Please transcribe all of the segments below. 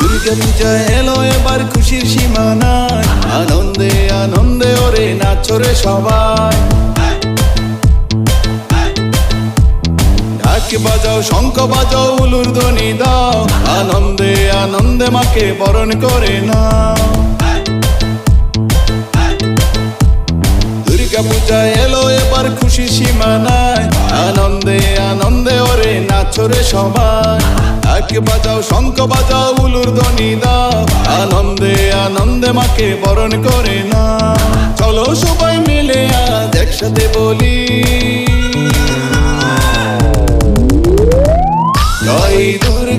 দুর্গা পূজা এলো এবার খুশির সীমানায়। আনন্দে আনন্দে ওরে সবাই। ঢাক বাজাও, শঙ্খ বাজাও, উলুর ধ্বনি দাও। আনন্দে আনন্দে মাকে বরণ করে নাও। দুর্গা পূজা এলো, এবার খুশি সীমানায়। আনন্দে আনন্দে ওরে নাচরে সবাই। ঢাক বাজাও, শঙ্খ বাজাও, উলুর ধ্বনি দাও। আনন্দে আনন্দে মাকে বরণ করে না চলো সবাই মিলে আজ একসাথে বলি।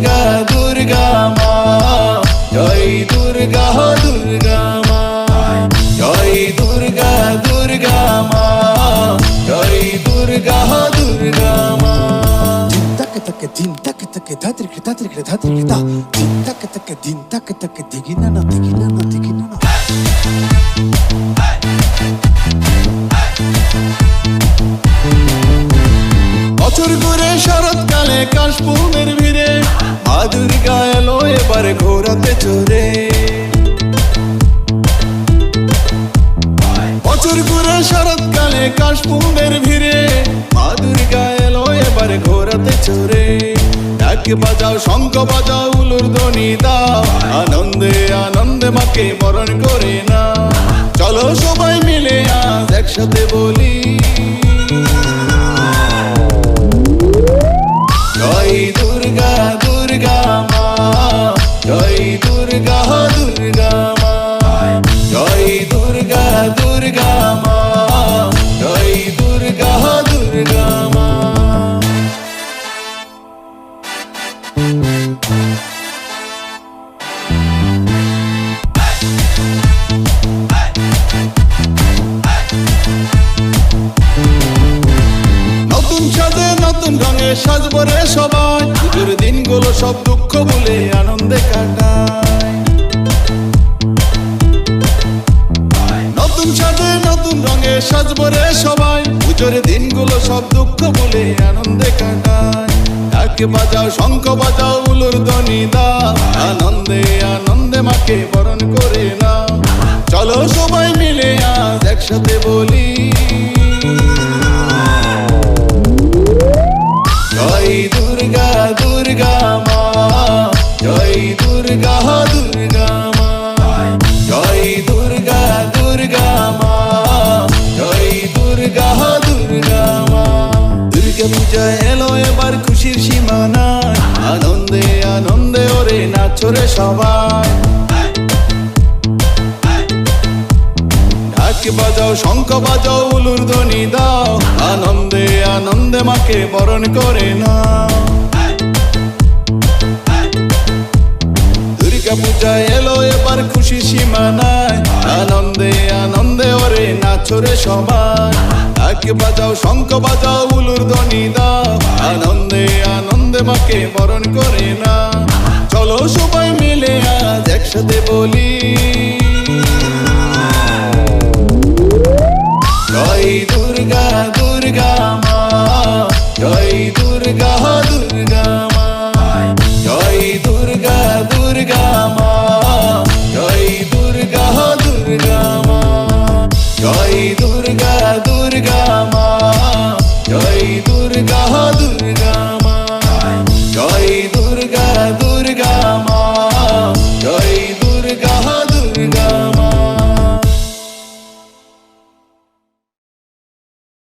দুর্গা দুর্গা মা জয় দুর্গা দুর্গা মা জয় দুর্গা দুর্গা মা জয় দুর্গা দুর্গা মা din tak tak din tak tak digina na digina na digina na বছর ঘুরে শরৎকালে কাশফুলের দুর্গা এলো এবার ঘোরাতে চড়ে। বছর ঘুরে শরৎকালে কাশফুলের ভিড়ে মা দুর্গা এবার ঘোরাতে চড়ে। ডাক বাজাও, শঙ্খ বাজাও, উলুর ধ্বনি দাও, আনন্দে আনন্দে মাকে বরণ করে না চলো সবাই মিলে আজ একসাথে বলি। সাজবো রে সবাই। পুজোর দিনগুলো সব দুঃখ ভুলে আনন্দে কাটায় নতুন সাজে নতুন রঙে সাজবো রে সবাই। পুজোর দিনগুলো সব দুঃখ ভুলে আনন্দে কাটায় ডাক বাজাও, শঙ্খ বাজাও, উলুর ধ্বনি দাও। আনন্দে আনন্দে মাকে বরণ করে না চলো সবাই মিলে আজ একসাথে বলি। পূজা এলো এবার খুশির সীমানায়। আনন্দে আনন্দে ওরে নাচরে সবাই। ঢাক বাজাও, শঙ্খ বাজাও, উলুর ধ্বনি দাও। আনন্দে আনন্দে মাকে বরণ করে না দুর্গা পূজা এলো এবার খুশি সীমানায়। আনন্দে আনন্দে ওরে নাচরে সবাই। ঢাক বাজাও, শঙ্খ বাজাও, উলুর ধ্বনি দাও। আনন্দে আনন্দে মাকে বরণ করে না চলো সবাই মিলে আজ একসাথে বলি।